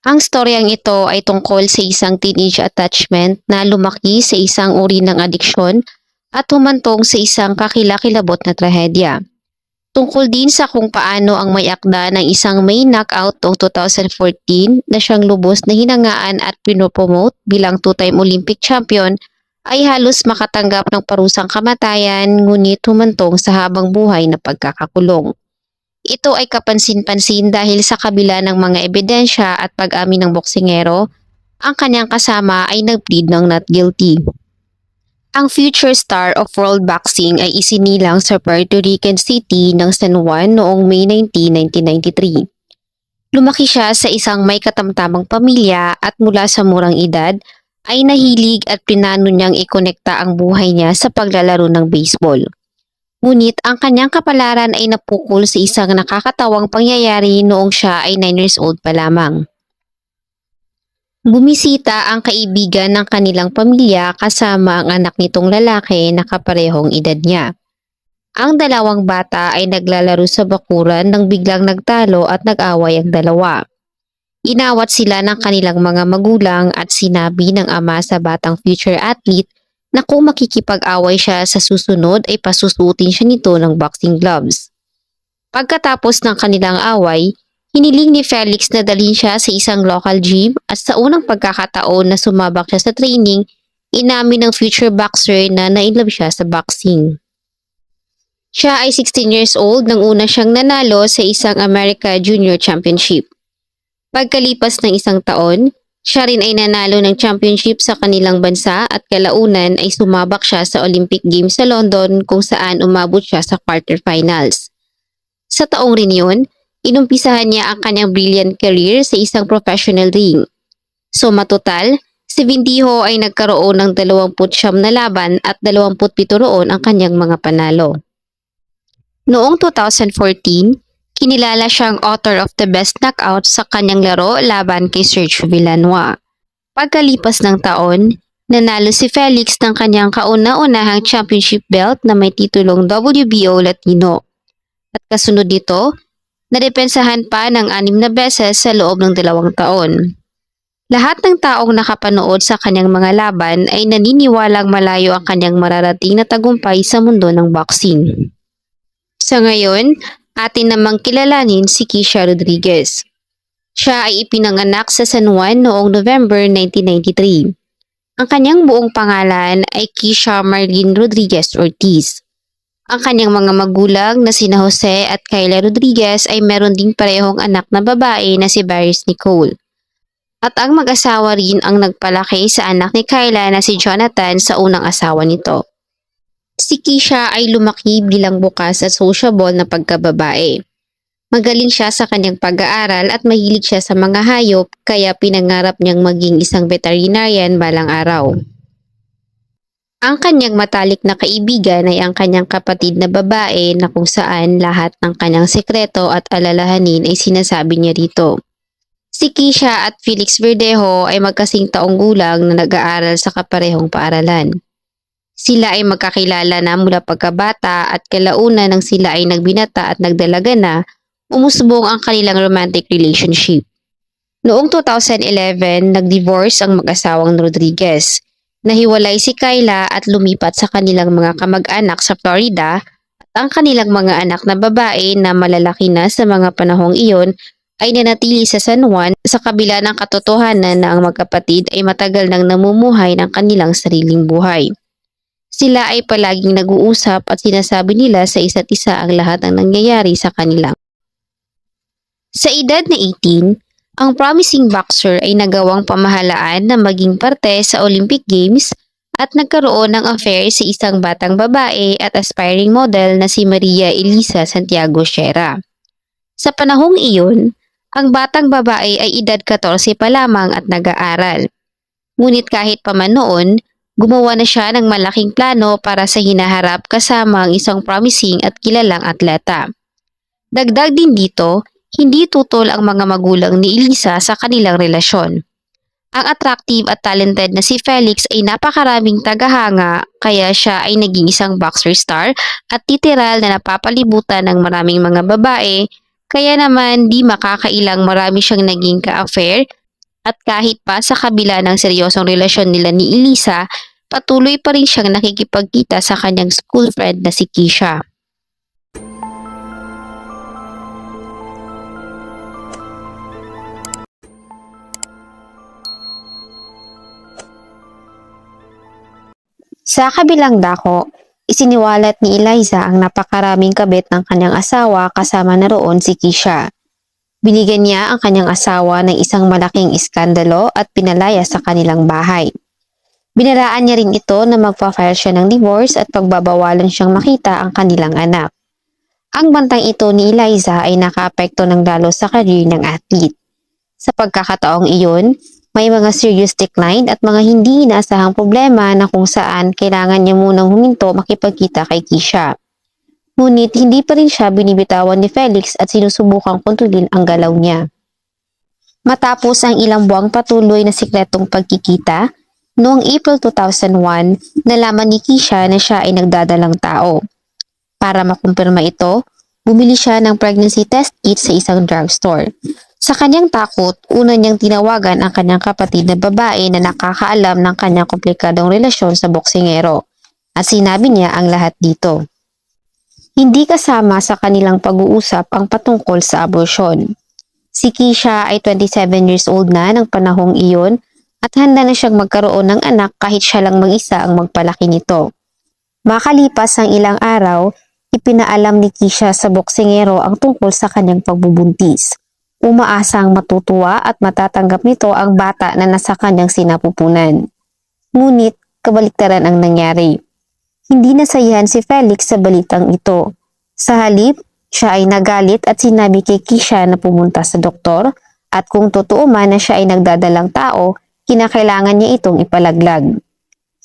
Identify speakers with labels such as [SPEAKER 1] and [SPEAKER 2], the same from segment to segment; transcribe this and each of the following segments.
[SPEAKER 1] Ang storyang ito ay tungkol sa isang teenage attachment na lumaki sa isang uri ng adiksyon at humantong sa isang kakilakilabot na trahedya. Tungkol din sa kung paano ang may akda ng isang may knockout noong 2014 na siyang lubos na hinangaan at pinopromote bilang two-time Olympic champion ay halos makatanggap ng parusang kamatayan ngunit humantong sa habang buhay na pagkakakulong. Ito ay kapansin-pansin dahil sa kabila ng mga ebidensya at pag-amin ng boksingero, ang kanyang kasama ay nag-plead ng not guilty. Ang future star of world boxing ay isinilang sa Puerto Rican City ng San Juan noong May 19, 1993. Lumaki siya sa isang may katamtamang pamilya at mula sa murang edad ay nahilig at pinano niyang ikonekta ang buhay niya sa paglalaro ng baseball. Ngunit ang kanyang kapalaran ay napukol sa isang nakakatawang pangyayari noong siya ay 9 years old pa lamang. Bumisita ang kaibigan ng kanilang pamilya kasama ang anak nitong lalaki na kaparehong edad niya. Ang dalawang bata ay naglalaro sa bakuran nang biglang nagtalo at nag-away ang dalawa. Inawat sila ng kanilang mga magulang at sinabi ng ama sa batang future athlete na kung makikipag-away siya sa susunod ay pasusutin siya nito ng boxing gloves. Pagkatapos ng kanilang away, hiniling ni Felix na dalhin siya sa isang local gym at sa unang pagkakataon na sumabak siya sa training, inamin ng future boxer na nainlove siya sa boxing. Siya ay 16 years old nang una siyang nanalo sa isang America Junior Championship. Pagkalipas ng isang taon, siya rin ay nanalo ng championship sa kanilang bansa at kalaunan ay sumabak siya sa Olympic Games sa London kung saan umabot siya sa quarterfinals. Sa taong rin yun, inumpisahan niya ang kanyang brilliant career sa isang professional ring. So matotal, si Vindijo ay nagkaroon ng 29 na laban at 27 roon ang kanyang mga panalo. Noong 2014, kinilala siyang author of the best knockout sa kanyang laro laban kay Sergio Villanueva. Pagkalipas ng taon, nanalo si Felix ng kanyang kauna-unahang championship belt na may titulong WBO Latino. At kasunod dito, nadepensahan pa ng anim na beses sa loob ng dalawang taon. Lahat ng taong nakapanood sa kanyang mga laban ay naniniwalang malayo ang kanyang mararating na tagumpay sa mundo ng boxing. Sa ngayon, atin namang kilalanin si Kisha Rodriguez. Siya ay ipinanganak sa San Juan noong November 1993. Ang kanyang buong pangalan ay Kisha Marlene Rodriguez Ortiz. Ang kanyang mga magulang na sina Jose at Kyla Rodriguez ay meron ding parehong anak na babae na si Baris Nicole. At ang mag-asawa rin ang nagpalaki sa anak ni Kyla na si Jonathan sa unang asawa nito. Si Kisha ay lumaki bilang bukas at sociable na pagkababae. Magaling siya sa kanyang pag-aaral at mahilig siya sa mga hayop kaya pinangarap niyang maging isang veterinarian balang araw. Ang kanyang matalik na kaibigan ay ang kanyang kapatid na babae na kung saan lahat ng kanyang sekreto at alalahanin ay sinasabi niya rito. Si Kisha at Felix Verdejo ay magkasing taong gulang na nag-aaral sa kaparehong paaralan. Sila ay magkakilala na mula pagkabata at kalauna nang sila ay nagbinata at nagdalaga na, umusbong ang kanilang romantic relationship. Noong 2011, nag-divorce ang mag-asawang Rodriguez. Nahiwalay si Kyla at lumipat sa kanilang mga kamag-anak sa Florida at ang kanilang mga anak na babae na malalaki na sa mga panahong iyon ay nanatili sa San Juan sa kabila ng katotohanan na ang magkapatid ay matagal nang namumuhay ng kanilang sariling buhay. Sila ay palaging nag-uusap at sinasabi nila sa isa't isa ang lahat ng nangyayari sa kanila. Sa edad na 18, ang promising boxer ay nagawang pamahalaan na maging parte sa Olympic Games at nagkaroon ng affair sa isang batang babae at aspiring model na si Maria Elisa Santiago Sierra. Sa panahong iyon, ang batang babae ay edad 14 pa lamang at nag-aaral. Ngunit kahit pa man noon, Gumawa na siya ng malaking plano para sa hinaharap kasama ang isang promising at kilalang atleta. Dagdag din dito, hindi tutol ang mga magulang ni Elisa sa kanilang relasyon. Ang attractive at talented na si Felix ay napakaraming tagahanga kaya siya ay naging isang boxer star at literal na napapalibutan ng maraming mga babae kaya naman di makakailang marami siyang naging ka-affair At kahit pa sa kabila ng seryosong relasyon nila ni Elisa, patuloy pa rin siyang nakikipagkita sa kanyang school friend na si Kisha. Sa kabilang dako, isiniwalat ni Eliza ang napakaraming kabit ng kanyang asawa kasama na roon si Kisha. Binigyan niya ang kanyang asawa ng isang malaking iskandalo at pinalaya sa kanilang bahay. Binaraan niya rin ito na magpa-file siya ng divorce at pagbabawalan siyang makita ang kanilang anak. Ang bantang ito ni Eliza ay nakaapekto ng lalo sa career ng athlete. Sa pagkakataong iyon, may mga serious decline at mga hindi inaasahang problema na kung saan kailangan niya munang huminto makipagkita kay Kisha. Ngunit hindi pa rin siya binibitawan ni Felix at sinusubukang kontrolin ang galaw niya. Matapos ang ilang buwang patuloy na sikretong pagkikita, noong April 2001, nalaman ni Kisha na siya ay nagdadalang tao. Para makumpirma ito, bumili siya ng pregnancy test kit sa isang drugstore. Sa kanyang takot, una niyang tinawagan ang kanyang kapatid na babae na nakakaalam ng kanyang komplikadong relasyon sa boksingero at sinabi niya ang lahat dito. Hindi kasama sa kanilang pag-uusap ang patungkol sa abortion. Si Kisha ay 27 years old na ng panahong iyon at handa na siyang magkaroon ng anak kahit siya lang mag-isa ang magpalaki nito. Makalipas ang ilang araw, ipinaalam ni Kisha sa boksingero ang tungkol sa kanyang pagbubuntis. Umaasang matutuwa at matatanggap nito ang bata na nasa kanyang sinapupunan. Ngunit kabaliktaran ang nangyari. Hindi nasayahan si Felix sa balitang ito. Sa halip, siya ay nagalit at sinabi kay Kisha na pumunta sa doktor at kung totoo man na siya ay nagdadalang tao, kinakailangan niya itong ipalaglag.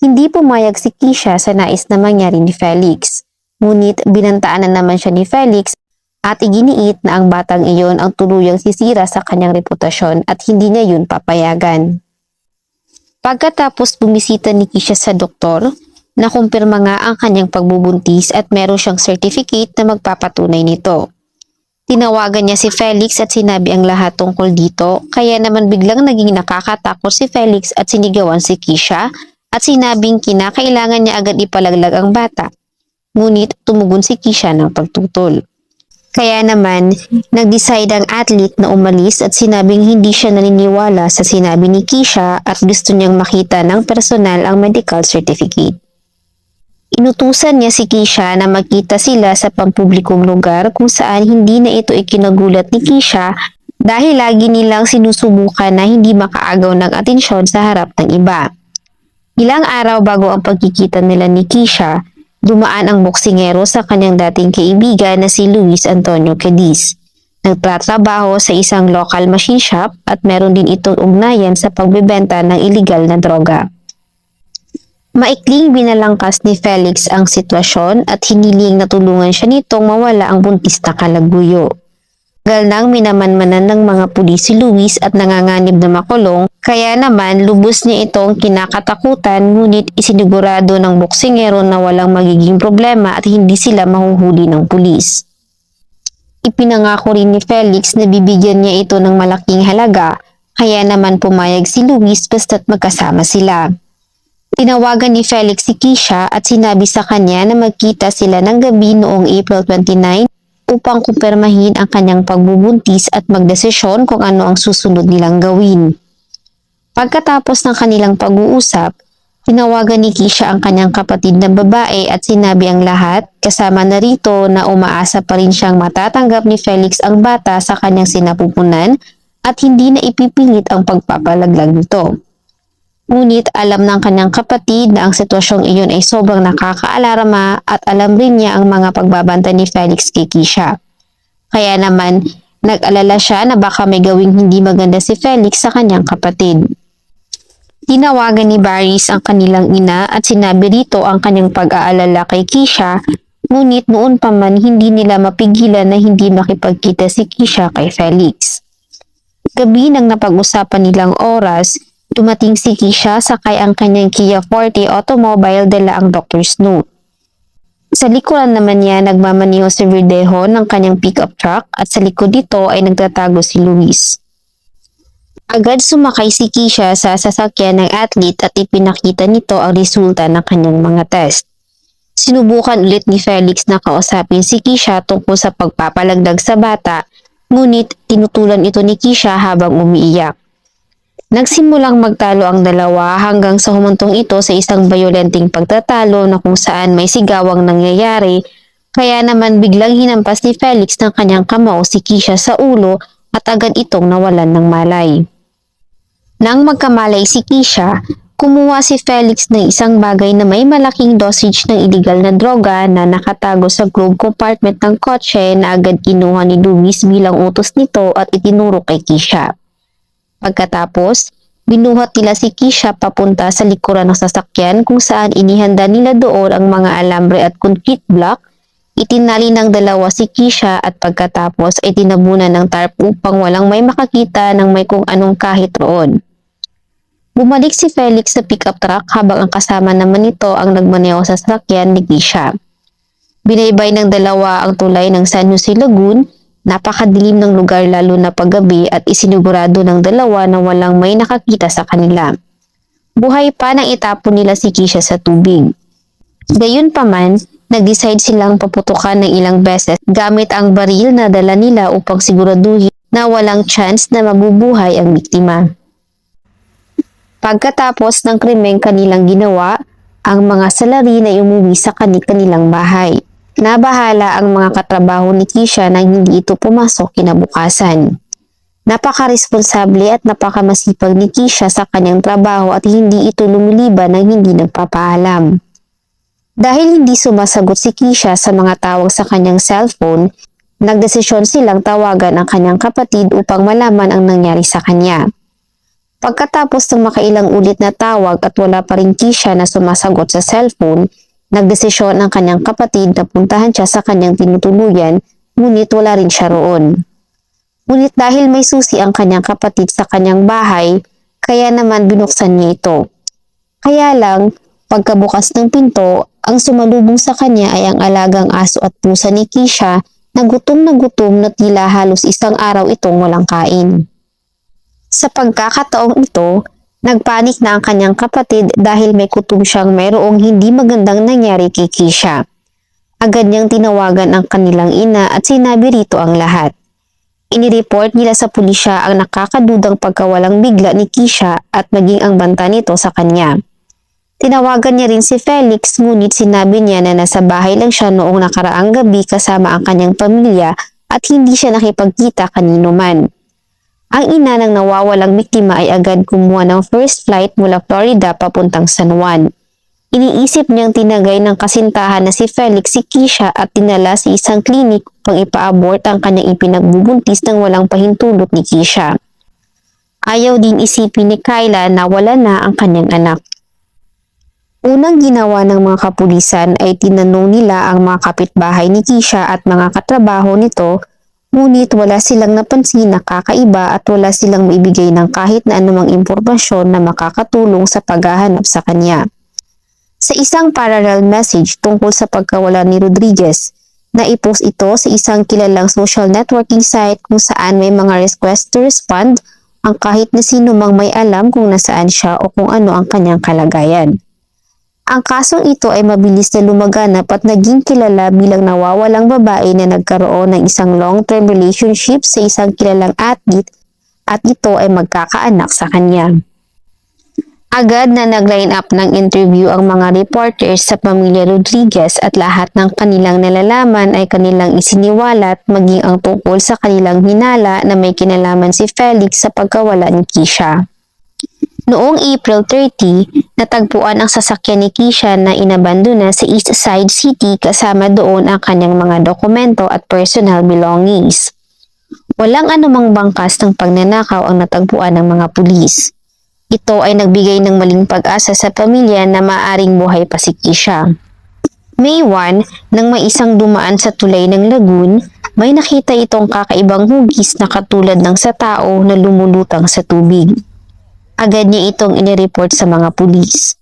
[SPEAKER 1] Hindi pumayag si Kisha sa nais na mangyari ni Felix. Ngunit binantaan na naman siya ni Felix at iginiit na ang batang iyon ang tuluyang sisira sa kanyang reputasyon at hindi niya yun papayagan. Pagkatapos bumisita ni Kisha sa doktor, nakumpirma nga ang kanyang pagbubuntis at meron siyang certificate na magpapatunay nito. Tinawagan niya si Felix at sinabi ang lahat tungkol dito, kaya naman biglang naging nakakatakot si Felix at sinigawan si Kisha at sinabing kinakailangan niya agad ipalaglag ang bata. Ngunit tumugon si Kisha ng pagtutol. Kaya naman, nag-decide ang athlete na umalis at sinabing hindi siya naniniwala sa sinabi ni Kisha at gusto niyang makita ng personal ang medical certificate. Inutusan niya si Kisha na magkita sila sa pampublikong lugar kung saan hindi na ito ikinagulat ni Kisha dahil lagi nilang sinusubukan na hindi makaagaw ng atensyon sa harap ng iba. Ilang araw bago ang pagkikita nila ni Kisha, dumaan ang boksingero sa kanyang dating kaibigan na si Luis Antonio Cadiz. Nagtatrabaho sa isang local machine shop at meron din itong ugnayan sa pagbebenta ng illegal na droga. Maikling binalangkas ni Felix ang sitwasyon at hiniling na tulungan siya nitong mawala ang buntis na kalaguyo. Galnang minamanmanan ng mga pulis si Luis at nanganganib na makulong, kaya naman lubos niya itong kinakatakutan ngunit isinigurado ng boksingero na walang magiging problema at hindi sila mahuhuli ng pulis. Ipinangako rin ni Felix na bibigyan niya ito ng malaking halaga, kaya naman pumayag si Luis basta't magkasama sila. Tinawagan ni Felix si Kisha at sinabi sa kanya na magkita sila ng gabi noong April 29 upang kumpirmahin ang kanyang pagbubuntis at magdesisyon kung ano ang susunod nilang gawin. Pagkatapos ng kanilang pag-uusap, tinawagan ni Kisha ang kanyang kapatid na babae at sinabi ang lahat kasama na rito na umaasa pa rin siyang matatanggap ni Felix ang bata sa kanyang sinapupunan at hindi na ipipilit ang pagpapalaglag nito. Ngunit alam ng kanyang kapatid na ang sitwasyong iyon ay sobrang nakakaalarma at alam rin niya ang mga pagbabanta ni Felix kay Kisha. Kaya naman, nag-alala siya na baka may gawing hindi maganda si Felix sa kanyang kapatid. Tinawagan ni Baris ang kanilang ina at sinabi rito ang kanyang pag-aalala kay Kisha, ngunit noon pa man hindi nila mapigilan na hindi makipagkita si Kisha kay Felix. Gabi nang napag-usapan nilang oras, Dumating si Kisha sakay ang kanyang Kia Forte automobile dala ang doctor's note. Sa likuran naman niya nagmamaniho si Verdejo ng kanyang pickup truck at sa likod dito ay nagtatago si Luis. Agad sumakay si Kisha sa sasakyan ng athlete at ipinakita nito ang resulta ng kanyang mga test. Sinubukan ulit ni Felix na kausapin si Kisha tungkol sa pagpapalagdag sa bata, ngunit tinutulan ito ni Kisha habang umiiyak. Nagsimulang magtalo ang dalawa hanggang sa humantong ito sa isang bayolenteng pagtatalo na kung saan may sigawang nangyayari, kaya naman biglang hinampas ni Felix ng kanyang kamao si Kisha sa ulo at agad itong nawalan ng malay. Nang magkamalay si Kisha, kumuha si Felix ng isang bagay na may malaking dosage ng illegal na droga na nakatago sa glove compartment ng kotse na agad kinuha ni Luis bilang utos nito at itinuro kay Kisha. Pagkatapos, binuhat nila si Kisha papunta sa likuran ng sasakyan kung saan inihanda nila doon ang mga alambre at concrete block Itinali ng dalawa si Kisha at pagkatapos ay tinabunan ng tarp upang walang may makakita ng may kung anong kahit roon. Bumalik si Felix sa pickup truck habang ang kasama naman nito ang nagmaneho sa sasakyan ni Kisha. Binaybay ng dalawa ang tulay ng San Jose Lagoon, napakadilim ng lugar lalo na paggabi at isinigurado ng dalawa na walang may nakakita sa kanila. Buhay pa nang itapon nila si Kisha sa tubig. Gayunpaman, nag-decide silang paputukan ng ilang beses gamit ang baril na dala nila upang siguraduhin na walang chance na mabubuhay ang biktima. Pagkatapos ng krimeng kanilang ginawa, ang mga salarin ay umuwi sa kanilang bahay. Nabahala ang mga katrabaho ni Kisha nang hindi ito pumasok kinabukasan. Napaka-responsable at napakamasipag ni Kisha sa kanyang trabaho at hindi ito lumiliban ng hindi nagpapaalam. Dahil hindi sumasagot si Kisha sa mga tawag sa kanyang cellphone, nagdesisyon silang tawagan ang kanyang kapatid upang malaman ang nangyari sa kanya. Pagkatapos ng makailang ulit na tawag at wala pa rin Kisha na sumasagot sa cellphone, nagdesisyon ang kanyang kapatid na puntahan siya sa kanyang tinutuluyan, ngunit wala rin siya roon. Ngunit dahil may susi ang kanyang kapatid sa kanyang bahay, kaya naman binuksan niya ito. Kaya lang, pagkabukas ng pinto, ang sumalubong sa kanya ay ang alagang aso at pusa ni Kisha na gutom na gutom na tila halos isang araw itong walang kain. Sa pagkakataong ito, nagpanik na ang kanyang kapatid dahil may kutom siyang mayroong hindi magandang nangyari kay Kisha. Agad niyang tinawagan ang kanilang ina at sinabi rito ang lahat. Inireport nila sa pulisya ang nakakadudang pagkawalang bigla ni Kisha at maging ang banta nito sa kanya. Tinawagan niya rin si Felix ngunit sinabi niya na nasa bahay lang siya noong nakaraang gabi kasama ang kanyang pamilya at hindi siya nakipagkita kanino man. Ang ina ng nawawalang biktima ay agad kumuha ng first flight mula Florida papuntang San Juan. Iniisip niyang tinagay ng kasintahan na si Felix si Kisha at tinala sa isang klinik upang ipa-abort ang kanyang ipinagbubuntis ng walang pahintulot ni Kisha. Ayaw din isipin ni Kyla na wala na ang kanyang anak. Unang ginawa ng mga kapulisan ay tinanong nila ang mga kapitbahay ni Kisha at mga katrabaho nito Ngunit wala silang napansin na kakaiba at wala silang maibigay ng kahit na anumang impormasyon na makakatulong sa paghahanap sa kanya. Sa isang parallel message tungkol sa pagkawala ni Rodriguez, naipost ito sa isang kilalang social networking site kung saan may mga request to respond ang kahit na sino mang may alam kung nasaan siya o kung ano ang kanyang kalagayan. Ang kasong ito ay mabilis na lumaganap at naging kilala bilang nawawalang babae na nagkaroon ng isang long-term relationship sa isang kilalang athlete at ito ay magkakaanak sa kanya. Agad na nag-line up ng interview ang mga reporters sa pamilya Rodriguez at lahat ng kanilang nalalaman ay kanilang isiniwalat maging ang tungkol sa kanilang hinala na may kinalaman si Felix sa pagkawala ni Kisha. Noong April 30, natagpuan ang sasakyan ni Kisha na inabandona sa East Side City kasama doon ang kanyang mga dokumento at personal belongings. Walang anumang bangkas ng pagnanakaw ang natagpuan ng mga pulis. Ito ay nagbigay ng maling pag-asa sa pamilya na maaring buhay pa si Kisha. May 1, nang may isang dumaan sa tulay ng lagoon, may nakita itong kakaibang hugis na katulad ng sa tao na lumulutang sa tubig. Agad niya itong inireport sa mga pulis.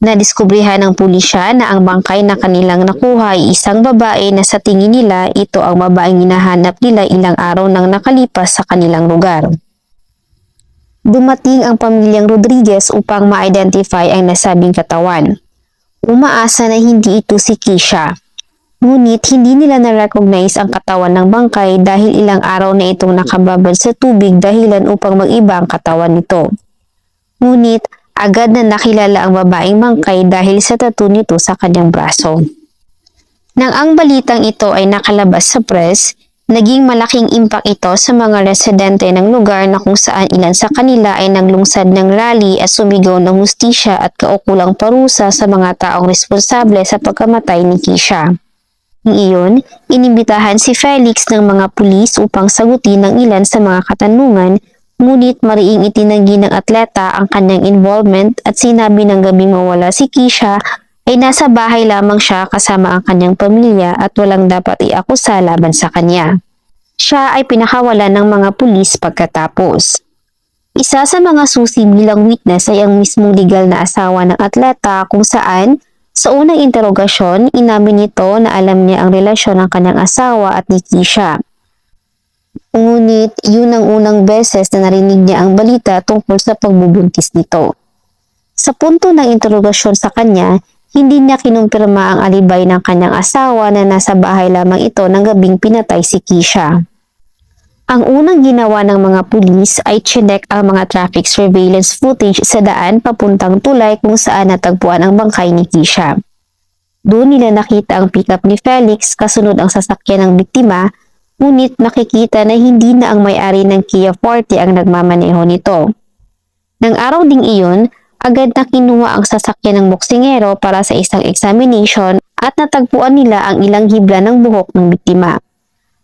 [SPEAKER 1] Nadiskubrihan ng pulisya na ang bangkay na kanilang nakuha ay isang babae na sa tingin nila ito ang babaeng hinahanap nila ilang araw nang nakalipas sa kanilang lugar. dumating ang pamilyang Rodriguez upang ma-identify ang nasabing katawan. Umaasa na hindi ito si Kisha. Ngunit hindi nila na-recognize ang katawan ng bangkay dahil ilang araw na itong nakababad sa tubig dahilan upang mag-iba ang katawan nito. Ngunit agad na nakilala ang babaeng bangkay dahil sa tattoo nito sa kanyang braso. Nang ang balitang ito ay nakalabas sa press, naging malaking impact ito sa mga residente ng lugar na kung saan ilan sa kanila ay naglungsad ng rally at sumigaw ng hustisya at kaukulang parusa sa mga taong responsable sa pagkamatay ni Kisha. Iyon, inimbitahan si Felix ng mga pulis upang sagutin ang ilan sa mga katanungan, ngunit mariing itinanggi ng atleta ang kanyang involvement at sinabi ng gabing mawala si Kisha ay nasa bahay lamang siya kasama ang kanyang pamilya at walang dapat iakusa laban sa kanya. Siya ay pinakawalan ng mga pulis pagkatapos. Isa sa mga susi bilang witness ay ang mismong legal na asawa ng atleta kung saan sa unang interogasyon, inamin nito na alam niya ang relasyon ng kanyang asawa at ni Kisha. Ngunit yun ang unang beses na narinig niya ang balita tungkol sa pagbubuntis nito. Sa punto ng interogasyon sa kanya, hindi niya kinumpirma ang alibay ng kanyang asawa na nasa bahay lamang ito ng gabing pinatay si Kisha. Ang unang ginawa ng mga pulis ay chinek ang mga traffic surveillance footage sa daan papuntang tulay kung saan natagpuan ang bangkay ni Kisha. Doon nila nakita ang pickup ni Felix kasunod ang sasakyan ng biktima, ngunit nakikita na hindi na ang may-ari ng Kia Forte ang nagmamaneho nito. Nang araw ding iyon, agad na kinuha ang sasakyan ng boksingero para sa isang examination at natagpuan nila ang ilang hibla ng buhok ng biktima.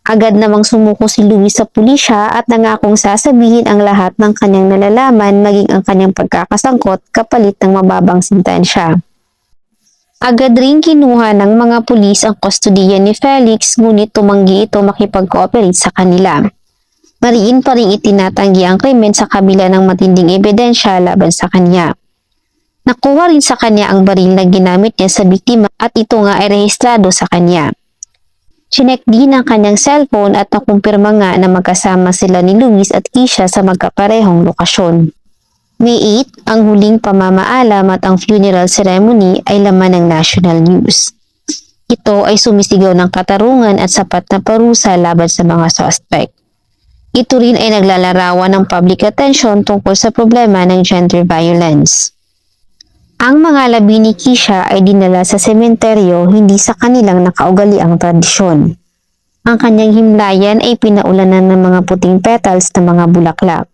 [SPEAKER 1] Agad namang sumuko si Louis sa pulisya at nangakong sasabihin ang lahat ng kanyang nalalaman maging ang kanyang pagkakasangkot kapalit ng mababang sintensya. Agad rin kinuha ng mga pulis ang kustodiya ni Felix ngunit tumanggi ito makipag-cooperate sa kanila. Mariin pa rin itinatanggi ang krimen sa kabila ng matinding ebidensya laban sa kanya. Nakuha rin sa kanya ang baril na ginamit niya sa biktima at ito nga ay rehistrado sa kanya. Chinek din ang kanyang cellphone at nakumpirma nga na magkasama sila ni Luis at Kisha sa magkaparehong lokasyon. May 8, ang huling pamamaalam at ang funeral ceremony ay laman ng national news. Ito ay sumisigaw ng katarungan at sapat na parusa laban sa mga suspect. Ito rin ay naglalarawan ng public attention tungkol sa problema ng gender violence. Ang mga labi ni Kisha ay dinala sa sementeryo hindi sa kanilang nakaugaliang tradisyon. Ang kanyang himlayan ay pinaulanan ng mga puting petals ng mga bulaklak.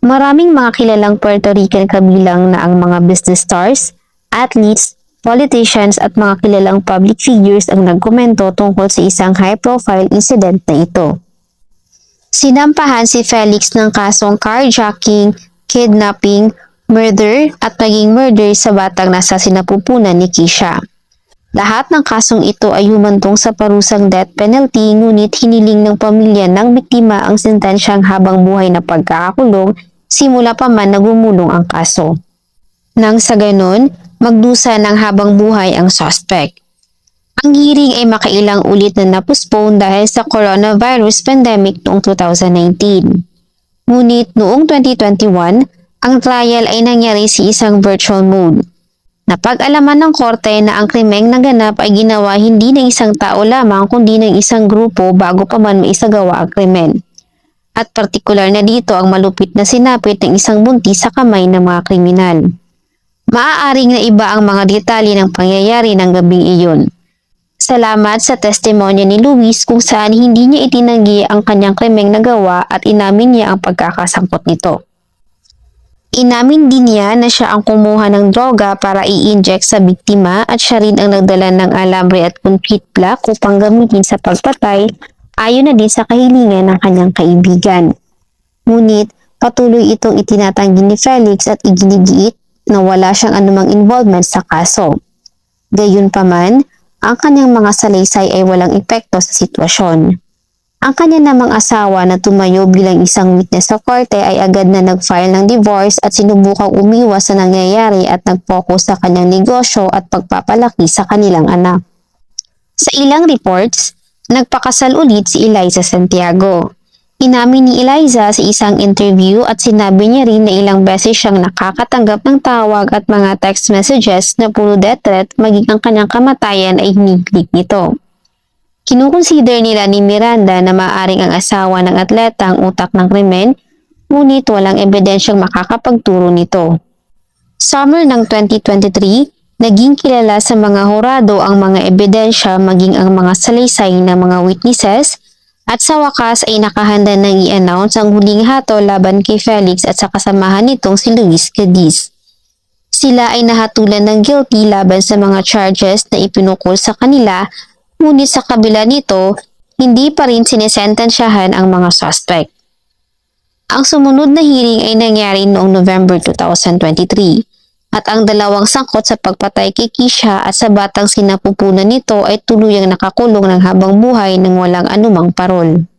[SPEAKER 1] Maraming mga kilalang Puerto Rican kabilang na ang mga business stars, athletes, politicians at mga kilalang public figures ang nagkomento tungkol sa isang high-profile incident na ito. Sinampahan si Felix ng kasong carjacking, kidnapping, murder at naging murder sa batang nasa sinapupunan ni Kisha. Lahat ng kasong ito ay humantong sa parusang death penalty ngunit hiniling ng pamilya ng biktima ang sentensyang habang buhay na pagkakakulong simula pa man nagumulong ang kaso. Nang sa ganon, magdusa ng habang buhay ang suspect. Ang hearing ay makailang ulit na napospone dahil sa coronavirus pandemic noong 2019. Ngunit noong 2021, ang trial ay nangyari sa isang virtual mode. Napag-alaman ng korte na ang krimeng naganap ay ginawa hindi ng isang tao lamang kundi ng isang grupo bago pa man maisagawa ang krimen. At partikular na dito ang malupit na sinapit ng isang buntis sa kamay ng mga kriminal. Maaaring na iba ang mga detalye ng pangyayari ng gabing iyon. Salamat sa testimonya ni Luis kung saan hindi niya itinanggi ang kanyang krimeng nagawa at inamin niya ang pagkakasangkot nito. Inamin din niya na siya ang kumuha ng droga para i-inject sa biktima at siya rin ang nagdala ng alambre at concrete block upang gamitin sa pagpatay ayon na din sa kahilingan ng kanyang kaibigan. Ngunit patuloy itong itinatanggi ni Felix at iginigiit na wala siyang anumang involvement sa kaso. Gayunpaman, ang kanyang mga salaysay ay walang epekto sa sitwasyon. Ang kanya namang asawa na tumayo bilang isang witness sa korte ay agad na nag-file ng divorce at sinubukang umiwas sa nangyayari at nag-focus sa kanyang negosyo at pagpapalaki sa kanilang anak. Sa ilang reports, nagpakasal ulit si Eliza Santiago. Inamin ni Eliza sa isang interview at sinabi niya rin na ilang beses siyang nakakatanggap ng tawag at mga text messages na puro death threat maging ang kanyang kamatayan ay hiniglik nito. Kinukonsider nila ni Miranda na maaring ang asawa ng atleta ang utak ng krimen, ngunit walang ebidensyang makakapagturo nito. Summer ng 2023, naging kilala sa mga horado ang mga ebidensya maging ang mga salaysay ng mga witnesses at sa wakas ay nakahanda nang i-announce ang huling hato laban kay Felix at sa kasamahan nitong si Luis Cadiz. Sila ay nahatulan ng guilty laban sa mga charges na ipinukol sa kanila ngunit sa kabila nito, hindi pa rin sinesentensyahan ang mga suspect. Ang sumunod na hearing ay nangyari noong November 2023 at ang dalawang sangkot sa pagpatay kay Kisha at sa batang sinapupunan nito ay tuluyang nakakulong ng habang buhay ng walang anumang parol.